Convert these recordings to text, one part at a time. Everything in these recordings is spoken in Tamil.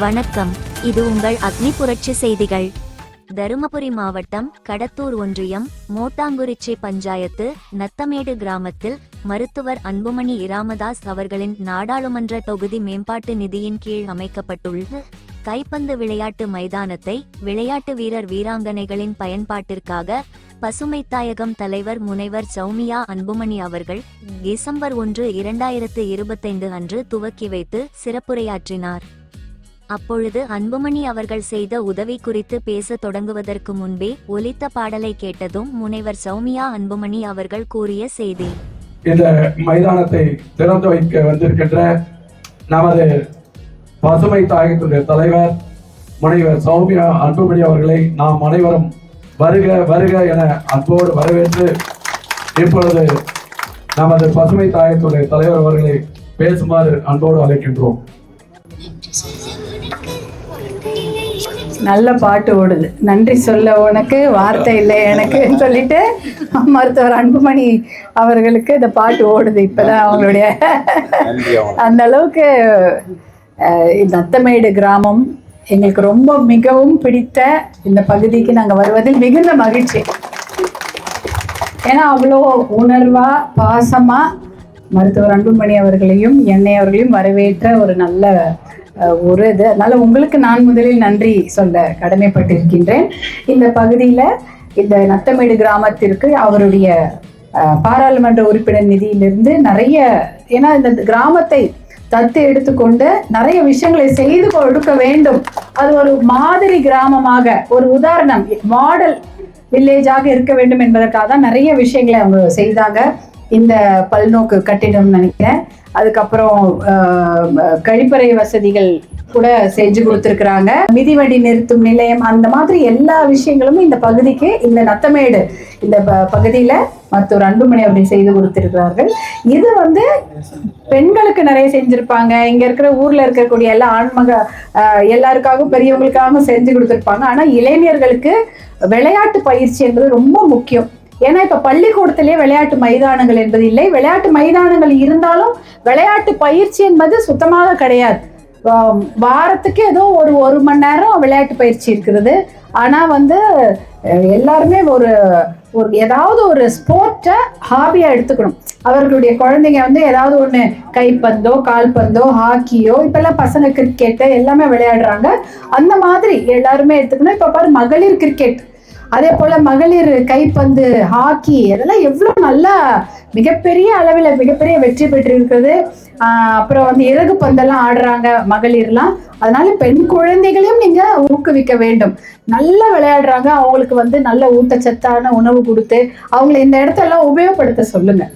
வணக்கம். இது உங்கள் அக்னி புரட்சி செய்திகள். தருமபுரி மாவட்டம் கடத்தூர் ஒன்றியம் மோட்டாங்குறிச்சி பஞ்சாயத்து நத்தமேடு கிராமத்தில் மருத்துவர் அன்புமணி இராமதாஸ் அவர்களின் நாடாளுமன்ற தொகுதி மேம்பாட்டு நிதியின் கீழ் அமைக்கப்பட்டுள்ள கைப்பந்து விளையாட்டு மைதானத்தை விளையாட்டு வீரர் வீராங்கனைகளின் பயன்பாட்டிற்காக பசுமை தாயகம் தலைவர் முனைவர் சௌமியா அன்புமணி அவர்கள் டிசம்பர் ஒன்று இரண்டாயிரத்து இருபத்தைந்து அன்று துவக்கி வைத்து சிறப்புரையாற்றினார். அப்பொழுது அன்புமணி அவர்கள் செய்த உதவி குறித்து பேச தொடங்குவதற்கு முன்பே ஒலித்த பாடலை கேட்டதும் முனைவர் சௌமியா அன்புமணி அவர்கள் கூறிய செய்தி. இந்த மைதானத்தை திறந்து வைக்க வந்திருக்கின்ற நமது பசுமை தாயத்துடைய தலைவர் முனைவர் சௌமியா அன்புமணி அவர்களை நாம் அனைவரும் வருக வருக என அன்போடு வரவேற்று இப்பொழுது நமது பசுமை தாயத்துடைய தலைவர் அவர்களை பேசுமாறு அன்போடு அழைக்கின்றோம். நல்ல பாட்டு ஓடுது. நன்றி சொல்ல உனக்கு வார்த்தை இல்லை எனக்கு சொல்லிட்டு மருத்துவர் அன்புமணி அவர்களுக்கு இந்த பாட்டு ஓடுது இப்பதான் அவங்களுடைய அந்த அளவுக்கு அத்தமேடு கிராமம் எங்களுக்கு ரொம்ப மிகவும் பிடித்த இந்த பகுதிக்கு நாங்கள் வருவதில் மிகுந்த மகிழ்ச்சி. ஏன்னா அவ்வளோ உணர்வா பாசமா மருத்துவர் அன்புமணி அவர்களையும் என்னை அவர்களையும் வரவேற்ற ஒரு நல்ல ஒரு இது. அதனால உங்களுக்கு நான் முதலில் நன்றி சொல்ல கடமைப்பட்டிருக்கின்றேன். இந்த பகுதியில் இந்த நத்தமேடு கிராமத்திற்கு அவருடைய பாராளுமன்ற உறுப்பினர் நிதியிலிருந்து நிறைய ஏன்னா இந்த கிராமத்தை தத்து எடுத்துக்கொண்டு நிறைய விஷயங்களை செய்து கொடுக்க வேண்டும். அது ஒரு மாதிரி கிராமமாக ஒரு உதாரணம். மாடல் வில்லேஜாக இருக்க வேண்டும் என்பதற்காக தான் நிறைய விஷயங்களை அவங்க செய்தாங்க. இந்த பல்நோக்கு கட்டிடம் நினைக்கிறேன். அதுக்கப்புறம் கழிப்பறை வசதிகள் கூட செஞ்சு கொடுத்துருக்குறாங்க. மிதிவண்டி நிறுத்தும் நிலையம் அந்த மாதிரி எல்லா விஷயங்களும் இந்த பகுதிக்கு இந்த நத்தமேடு இந்த ப- பகுதியில மருத்துவர் அன்புமணி அப்படி செய்து கொடுத்துருக்கிறார்கள். இது வந்து பெண்களுக்கு நிறைய செஞ்சுருப்பாங்க. இங்கே இருக்கிற ஊரில் இருக்கக்கூடிய எல்லா ஆண்மக எல்லாருக்காகவும் பெரியவங்களுக்காகவும் செஞ்சு கொடுத்துருப்பாங்க. ஆனால் இளைஞர்களுக்கு விளையாட்டு பயிற்சி என்பது ரொம்ப முக்கியம். ஏன்னா இப்ப பள்ளிக்கூடத்திலேயே விளையாட்டு மைதானங்கள் என்பது இல்லை. விளையாட்டு மைதானங்கள் இருந்தாலும் விளையாட்டு பயிற்சி என்பது சுத்தமாக கிடையாது. வாரத்துக்கு ஏதோ ஒரு ஒரு மணி நேரம் விளையாட்டு பயிற்சி இருக்கிறது. ஆனா வந்து எல்லாருமே ஒரு ஒரு ஏதாவது ஒரு ஸ்போர்ட்டை ஹாபியா எடுத்துக்கணும். அவர்களுடைய குழந்தைங்க வந்து ஏதாவது ஒன்று கைப்பந்தோ கால்பந்தோ ஹாக்கியோ இப்பெல்லாம் பசங்க கிரிக்கெட்டு எல்லாமே விளையாடுறாங்க. அந்த மாதிரி எல்லாருமே எடுத்துக்கணும். இப்போ பாரு மகளிர் கிரிக்கெட் அதே போல மகளிர் கைப்பந்து ஹாக்கி அதெல்லாம் எவ்வளோ நல்லா மிகப்பெரிய அளவில் மிகப்பெரிய வெற்றி பெற்றிருக்கிறது. அப்புறம் வந்து இறகு பந்தெல்லாம் ஆடுறாங்க மகளிர்லாம். அதனால பெண் குழந்தைகளையும் நீங்க ஊக்குவிக்க வேண்டும். நல்லா விளையாடுறாங்க. அவங்களுக்கு வந்து நல்ல ஊட்டச்சத்தான உணவு கொடுத்து அவங்கள இந்த இடத்தெல்லாம் உபயோகப்படுத்த சொல்லுங்க.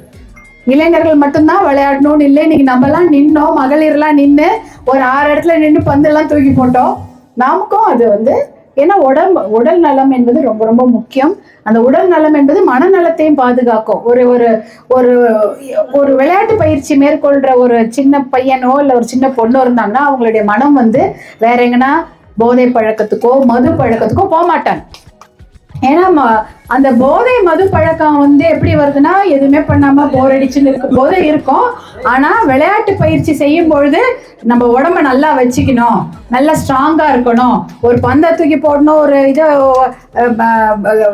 இளைஞர்கள் மட்டும்தான் விளையாடணும்னு இல்லை. இன்னைக்கு நம்மலாம் நின்னோம் மகளிர்லாம் நின்று ஒரு ஆறு இடத்துல நின்று பந்தெல்லாம் தூக்கி போட்டோம். நமக்கும் அது வந்து ஏன்னா உடம்பு உடல் நலம் என்பது ரொம்ப ரொம்ப முக்கியம். அந்த உடல் நலம் என்பது மனநலத்தையும் பாதுகாக்கும். ஒரு ஒரு ஒரு ஒரு விளையாட்டு பயிற்சி மேற்கொள்ற ஒரு சின்ன பையனோ இல்லை ஒரு சின்ன பொண்ணோ இருந்தாங்கன்னா அவங்களுடைய மனம் வந்து வேற எங்கன்னா போதை பழக்கத்துக்கோ மது பழக்கத்துக்கோ போக மாட்டாங்க ஏன்னா அந்த போதை மது பழக்கம் வந்து எப்படி வருதுன்னா எதுவுமே பண்ணாம போர் அடிச்சுன்னு இருக்கும் போது இருக்கும். ஆனா விளையாட்டு பயிற்சி செய்யும் பொழுது நம்ம உடம்ப நல்லா வச்சுக்கணும். நல்லா ஸ்ட்ராங்கா இருக்கணும். ஒரு பந்தை தூக்கி போடணும் ஒரு இதை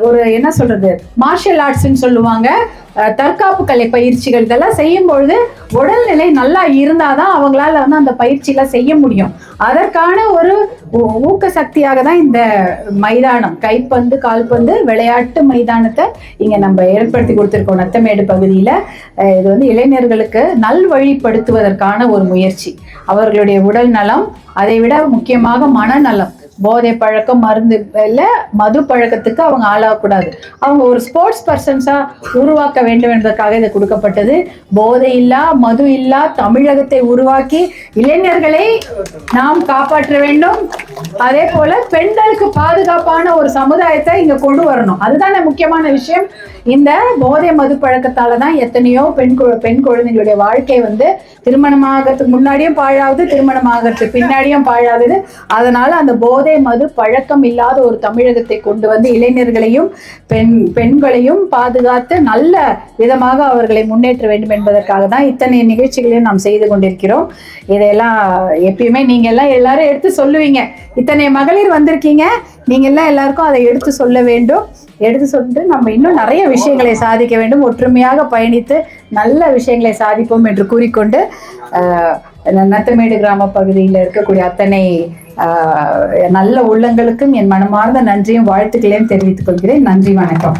ஒரு என்ன சொல்றது? மார்ஷியல் ஆர்ட்ஸ்ன்னு சொல்லுவாங்க. தற்காப்பு கலை பயிற்சிகள் இதெல்லாம் செய்யும் பொழுது உடல்நிலை நல்லா இருந்தாதான் அவங்களால வந்து அந்த பயிற்சியெல்லாம் செய்ய முடியும். அதற்கான ஒரு ஊ- ஊக்க சக்தியாக தான் இந்த மைதானம். கைப்பந்து கால்பந்து விளையாட்டு மைதானத்தை இங்க நம்ம ஏற்படுத்தி கொடுத்துருக்கோம். நத்தமேடு பகுதியில இது வந்து இளைஞர்களுக்கு நல்வழிப்படுத்துவதற்கான ஒரு முயற்சி. அவர்களுடைய உடல் நலம் அதை விட முக்கியமாக மனநலம். போதை பழக்கம் மருந்து இல்லை மது பழக்கத்துக்கு அவங்க ஆளாகக்கூடாது. அவங்க ஒரு ஸ்போர்ட்ஸ் பர்சன்ஸா உருவாக்க வேண்டும் என்பதற்காக இது கொடுக்கப்பட்டது. போதை இல்லா மது இல்லா தமிழகத்தை உருவாக்கி இளைஞர்களை நாம் காப்பாற்ற வேண்டும். அதே போல பெண்களுக்கு பாதுகாப்பான ஒரு சமுதாயத்தை இங்க கொண்டு வரணும். அதுதானே முக்கியமான விஷயம். இந்த போதை மது பழக்கத்தால தான் எத்தனையோ பெண் கு- பெண் குழந்தைகளுடைய வாழ்க்கை வந்து திருமணமாகறதுக்கு முன்னாடியும் பாழாகுது திருமணமாகறதுக்கு பின்னாடியும் பாழாகுது. அதனால அந்த போதை போதை மது பழக்கம் இல்லாத ஒரு தமிழகத்தை கொண்டு வந்து இளைஞர்களையும் பெண் பெண்களையும் பாதுகாத்து நல்ல விதமாக அவர்களை முன்னேற்ற வேண்டும் என்பதற்காக தான் இத்தனை நிகழ்ச்சிகளையும் நாம் செய்து கொண்டிருக்கிறோம். இதையெல்லாம் எப்பயுமே நீங்க எல்லாம் எல்லாரும் எடுத்து சொல்லுவீங்க. இத்தனை மகளிர் வந்திருக்கீங்க. நீங்க எல்லாம் எல்லாருக்கும் அதை எடுத்து சொல்ல வேண்டும். எடுத்து சொல்லிட்டு நம்ம இன்னும் நிறைய விஷயங்களை சாதிக்க வேண்டும். ஒற்றுமையாக பயணித்து நல்ல விஷயங்களை சாதிப்போம் என்று கூறிக்கொண்டு ஆஹ், நத்தமேடு கிராம பகுதியில் இருக்கக்கூடிய அத்தனை நல்ல உள்ளங்களுக்கும் என் மனமார்ந்த நன்றியும் வாழ்த்துக்களையும் தெரிவித்துக் கொள்கிறேன். நன்றி வணக்கம்.